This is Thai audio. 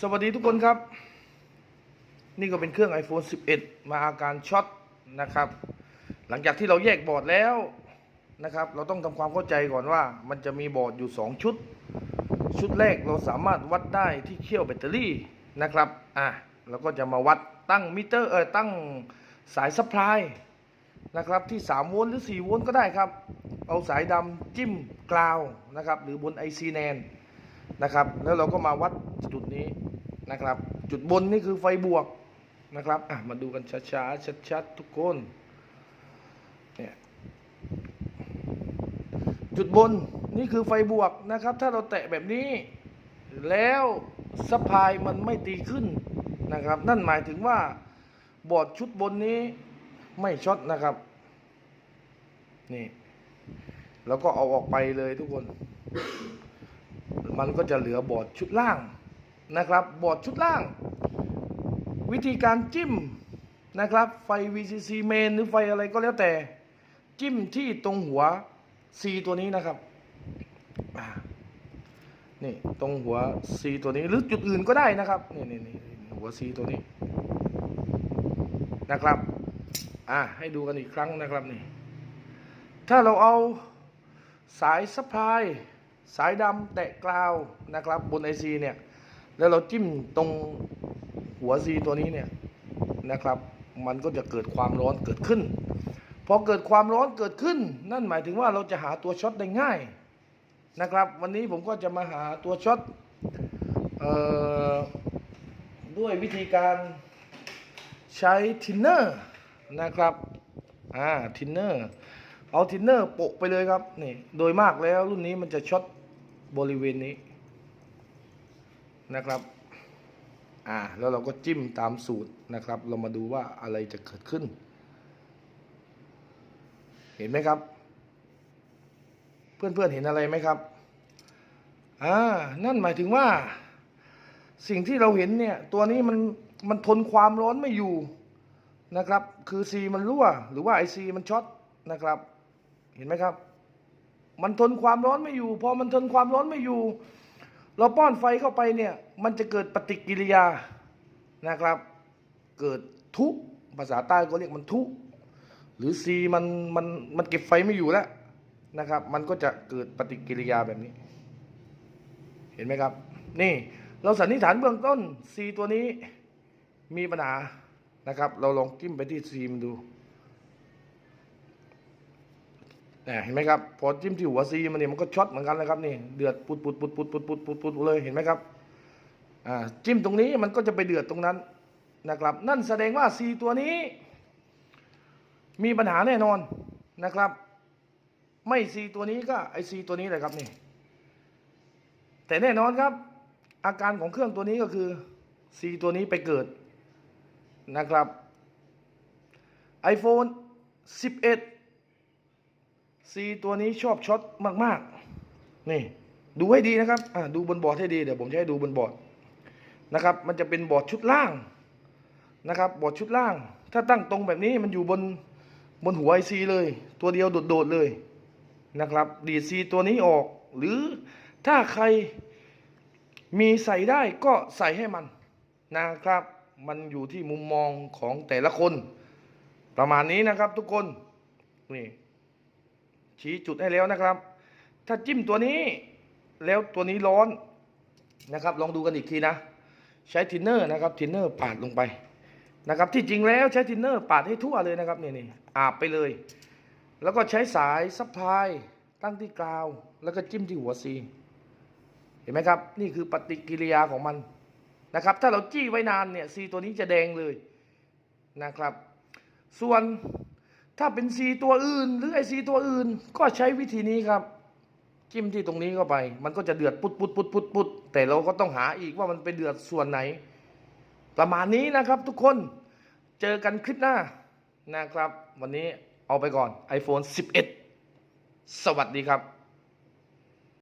สวัสดีทุกคนครับ นี่ก็เป็นเครื่อง iPhone 11 มาอาการช็อตนะครับ หลังจากที่เราแยกบอร์ดแล้วนะครับ เราต้องทำความเข้าใจก่อนว่า มันจะมีบอร์ดอยู่ 2 ชุด ชุดแรกเราสามารถวัดได้ที่เขี้ยวแบตเตอรี่นะครับอะเราก็จะมาวัดตั้งมิเตอร์เออตั้งสายซัพพลายนะครับที่ 3 โวลต์หรือ 4 โวลต์ก็ได้ครับ เอาสายดำจิ้มกราวนะครับหรือบน IC NAND น นะครับ แล้วเราก็มาวัดจุดนี้นะครับ จุดบนนี่คือไฟบวกนะครับอะมาดูกันช้าๆชัดๆทุกคนเนี่ยจุดบนนี่คือไฟบวกนะครับ ถ้าเราแตะแบบนี้ แล้วสปายมันไม่ตีขึ้นนะครับ นั่นหมายถึงว่าบอร์ดชุดบนนี้ไม่ช็อตนะครับนี่แล้วก็เอาออกไปเลยทุกคน มันก็จะเหลือบอร์ดชุดล่างนะครับ บอร์ดชุดล่าง วิธีการจิ้มนะครับ ไฟ VCC main หรือไฟอะไรก็แล้วแต่ จิ้มที่ตรงหัว C ตัวนี้นะครับนี่ตรงหัว C ตัวนี้หรือจุดอื่นก็ได้นะครับนี่นี่นี่หัว C ตัวนี้นะครับอ่าให้ดูกันอีกครั้งนะครับนี่ถ้าเราเอาสายสปาย สายดำแตะกราวนะครับบน IC เนี่ยแล้วเราจิ้มตรงหัว C ตัวนี้เนี่ยนะครับ มันก็จะเกิดความร้อนเกิดขึ้น พอเกิดความร้อนเกิดขึ้น นั่นหมายถึงว่าเราจะหาตัวช็อตได้ง่ายนะครับ วันนี้ผมก็จะมาหาตัวช็อตออด้วยวิธีการใช้ทินเนอร์นะครับอ่าทินเนอร์ เอาทินเนอร์โปะไปเลยครับนี่โดยมากแล้วรุ่นนี้มันจะช็อตบริเวณนี้นะครับอ่าแล้วเราก็จิ้มตามสูตรนะครับ เรามาดูว่าอะไรจะเกิดขึ้น เห็นไหมครับ เพื่อนๆเห็นอะไรไหมครับอ่านั่นหมายถึงว่า สิ่งที่เราเห็นเนี่ย ตัวนี้มันมันทนความร้อนไม่อยู่นะครับ คือ C มันรั่ว หรือว่า IC มันช็อตนะครับ เห็นไหมครับ มันทนความร้อนไม่อยู่ พอมันทนความร้อนไม่อยู่ เราป้อนไฟเข้าไปเนี่ย มันจะเกิดปฏิกิริยานะครับ เกิดทุกภาษาใต้ก็เรียกมันทุกหรือ C มันมันมันเก็บไฟไม่อยู่แล้วนะครับ มันก็จะเกิดปฏิกิริยาแบบนี้ เห็นไหมครับ นี่เราสันนิษฐานเบื้องต้น C ตัวนี้มีปัญหานะครับ เราลองจิ้มไปที่ C มันดู เนี่ยเห็นไหมครับพอจิ้มที่หัว C มันเนี่ยมันก็ช็อตเหมือนกันเลยครับนี่เดือดปุดปุดปุดปุดปุดปุดปุดปุดเลยเห็นไหมครับอ่าจิ้มตรงนี้มันก็จะไปเดือดตรงนั้นนะครับ นั่นแสดงว่า C ตัวนี้ มีปัญหาแน่นอนนะครับ ไม่ซีตัวนี้ก็ไอซีตัวนี้เลยครับนี่ แต่แน่นอนครับ อาการของเครื่องตัวนี้ก็คือซีตัวนี้ไปเกิดนะครับ iPhone 11 ซีตัวนี้ชอบช็อตมากๆ นี่ ดูให้ดีนะครับอ่าดูบนบอร์ดให้ดี เดี๋ยวผมจะให้ดูบนบอร์ดนะครับ มันจะเป็นบอร์ดชุดล่างนะครับ บอร์ดชุดล่าง ถ้าตั้งตรงแบบนี้มันอยู่บนบนหัวไอซีเลย ตัวเดียวโดดๆเลยนะครับ ดีดซีตัวนี้ออก หรือถ้าใครมีใส่ได้ก็ใส่ให้มันนะครับ มันอยู่ที่มุมมองของแต่ละคน ประมาณนี้นะครับทุกคนนี่ ชี้จุดให้แล้วนะครับ ถ้าจิ้มตัวนี้แล้วตัวนี้ร้อนนะครับ ลองดูกันอีกทีนะ ใช้ทินเนอร์นะครับทินเนอร์ปาดลงไปนะครับ ที่จริงแล้วใช้ทินเนอร์ปาดให้ทั่วเลยนะครับนี่นี่อาบไปเลย แล้วก็ใช้สายซัพพลายตั้งที่กราว แล้วก็จิ้มที่หัวซีเห็นไหมครับ นี่คือปฏิกิริยาของมันนะครับ ถ้าเราจี้ไว้นานเนี่ยซีตัวนี้จะแดงเลยนะครับ ส่วน ถ้าเป็นซีตัวอื่น หรือไอซีตัวอื่น ก็ใช้วิธีนี้ครับ จิ้มที่ตรงนี้เข้าไป มันก็จะเดือดปุดปุดปุดปุดปุดแต่เราก็ต้องหาอีกว่ามันไปเดือดส่วนไหน ประมาณนี้นะครับทุกคนเจอกันคลิปหน้านะครับ วันนี้เอาไปก่อน iPhone 11 สวัสดีครับ